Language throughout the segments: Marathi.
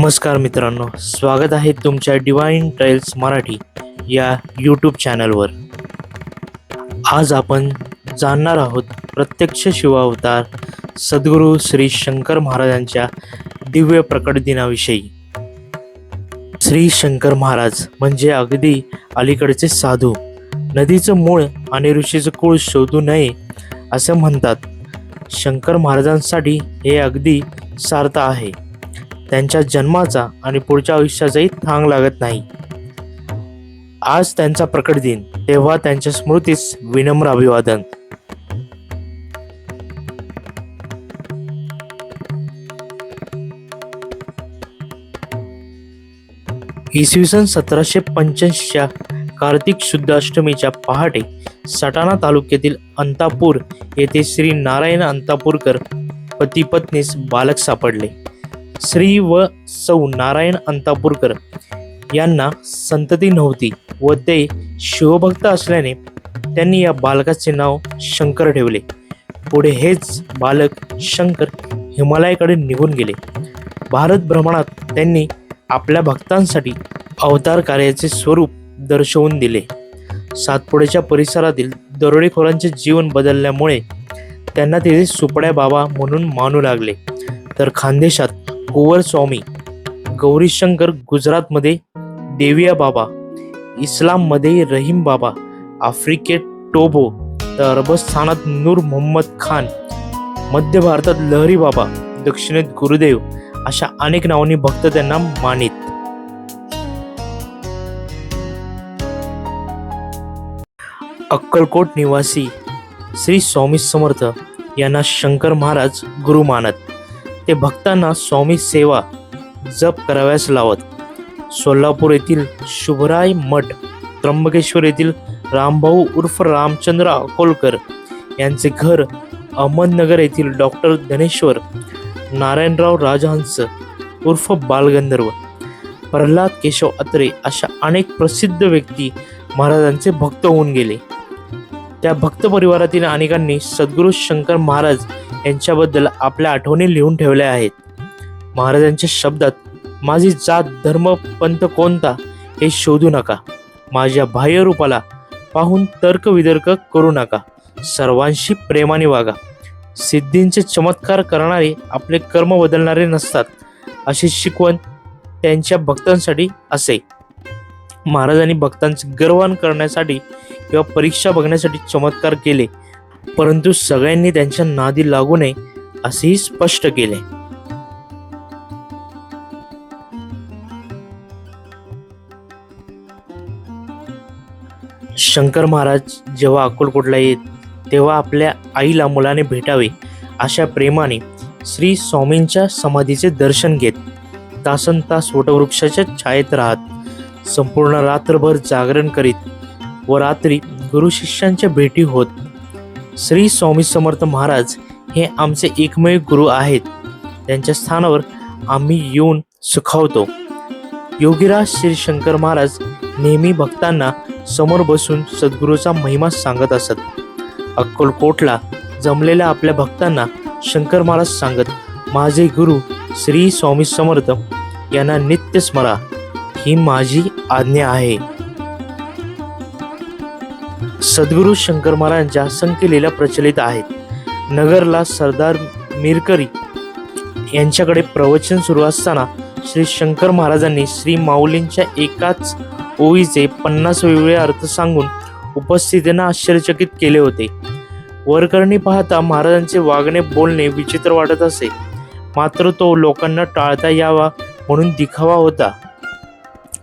नमस्कार मित्रांनो स्वागत आहे तुमच्या डिवाइन ट्रेल्स मराठी या यूट्यूब चॅनलवर आज आपण जाणणार आहोत प्रत्यक्ष शिवावतार सद्गुरू श्री शंकर महाराजांच्या दिव्य प्रकट दिनाविषयी. श्री शंकर महाराज म्हणजे अगदी अलीकडचे साधू. नदीचं मूळ आणि ऋषीचं कुळ शोधू नये असं म्हणतात. शंकर महाराजांसाठी हे अगदी सार्थ आहे. त्यांच्या जन्माचा आणि पुढच्या आयुष्याचाही थांग लागत नाही. आज त्यांचा प्रकट दिन तेव्हा त्यांच्या स्मृतीस विनम्र अभिवादन. इसवी सन सतराशे पंच्याऐंशीच्या कार्तिक शुद्ध अष्टमीच्या पहाटे सटाणा तालुक्यातील अंतापूर येथे श्री नारायण अंतापूरकर पती पत्नीस बालक सापडले. श्री व सौ नारायण अंतापूरकर यांना संतती नव्हती व ते शिवभक्त असल्याने त्यांनी या बालकाचे नाव शंकर ठेवले. पुढे हेच बालक शंकर हिमालयाकडे निघून गेले. भारत भ्रमणात त्यांनी आपल्या भक्तांसाठी अवतार कार्याचे स्वरूप दर्शवून दिले. सातपुड्याच्या परिसरातील दरोडेखोरांचे जीवन बदलल्यामुळे त्यांना तिथे सुपड्या बाबा म्हणून मानू लागले. तर खानदेशात गोवरस्वामी गौरीशंकर गुजरातमध्ये देविया बाबा इस्लाममध्ये रहीम बाबा आफ्रिकेत टोबो तर अरबस्थानात नूर मोहम्मद खान मध्य भारतात लहरी बाबा दक्षिणेत गुरुदेव अशा अनेक नावांनी भक्त त्यांना मानित. अक्कलकोट निवासी श्री स्वामी समर्थ यांना शंकर महाराज गुरु मानत. ते भक्तांना स्वामी सेवा जप कराव्यास लावत. सोलापूर येथील शुभराय मठ त्र्यंबकेश्वर येथील रामभाऊ उर्फ रामचंद्र अकोलकर यांचे घर अहमदनगर येथील डॉक्टर धनेश्वर नारायणराव राजहंस उर्फ बालगंधर्व प्रल्हाद केशव अत्रे अशा अनेक प्रसिद्ध व्यक्ती महाराजांचे भक्त होऊन गेले. त्या भक्त परिवारातील अनेकांनी सद्गुरू शंकर महाराज यांच्याबद्दल आपल्या आठवणी लिहून ठेवल्या आहेत. महाराजांच्या शब्दात माझी जात धर्म पंथ कोणता हे शोधू नका. माझ्या बाह्य रूपाला पाहून तर्क विदर्क करू नका. सर्वांशी प्रेमाने वागा. सिद्धींचे चमत्कार करणारे आपले कर्म बदलणारे नसतात अशी शिकवण त्यांच्या भक्तांसाठी असे. महाराजांनी भक्तांचे गर्वान करण्यासाठी किंवा परीक्षा बघण्यासाठी चमत्कार केले परंतु सगळ्यांनी त्यांच्या नादी लागू नये असेही स्पष्ट केले. शंकर महाराज जेव्हा अक्कलकोटला येत तेव्हा आपल्या आईला मुलाने भेटावे अशा प्रेमाने श्री स्वामींच्या समाधीचे दर्शन घेत तासन तास वटवृक्षाच्या छायेत राहत संपूर्ण रात्रभर जागरण करीत व रात्री गुरु शिष्यांच्या भेटी होत. श्री स्वामी समर्थ महाराज हे आमचे एकमेव गुरु आहेत. त्यांच्या स्थानावर आम्ही येऊन सुखावतो. योगीराज श्री शंकर महाराज नेहमी भक्तांना समोर बसून सद्गुरूचा महिमा सांगत असत. अक्कलकोटला जमलेल्या आपल्या भक्तांना शंकर महाराज सांगत माझे गुरु श्री स्वामी समर्थ यांना नित्य स्मरा. ही माझी आज्ञा आहे. सद्गुरू शंकर महाराजांच्या असंख्य लीला प्रचलित आहेत. नगरला सरदार मिरकरी यांच्याकडे प्रवचन सुरू असताना श्री शंकर महाराजांनी श्री माऊलींच्या एकाच ओळीचे पन्नास वेगवेगळे अर्थ सांगून उपस्थितींना आश्चर्यचकित केले होते. वरकरणी पाहता महाराजांचे वागणे बोलणे विचित्र वाटत असे. मात्र तो लोकांना टाळता यावा म्हणून दिखावा होता.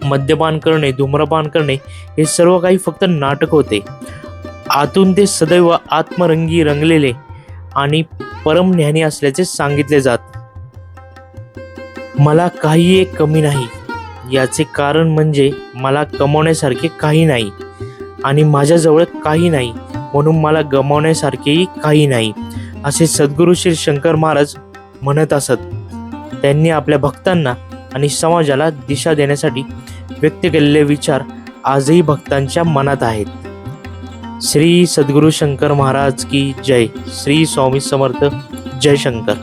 मद्यपान करणे धूम्रपान करणे हे सर्व काही फक्त नाटक होते. आतून ते सदैव आत्मरंगी रंगलेले आणि परमज्ञानी असल्याचे सांगितले जात. मला काही एक कमी नाही. याचे कारण म्हणजे मला कमवण्यासारखे काही नाही आणि माझ्याजवळ काही नाही म्हणून मला गमावण्यासारखेही काही नाही असे सद्गुरू श्री शंकर महाराज म्हणत असत. त्यांनी आपल्या भक्तांना आणि समाजाला दिशा देण्यासाठी व्यक्त केलेले विचार आजही भक्तांच्या मनात आहेत. श्री सद्गुरू शंकर महाराज की जय. श्री स्वामी समर्थ जय शंकर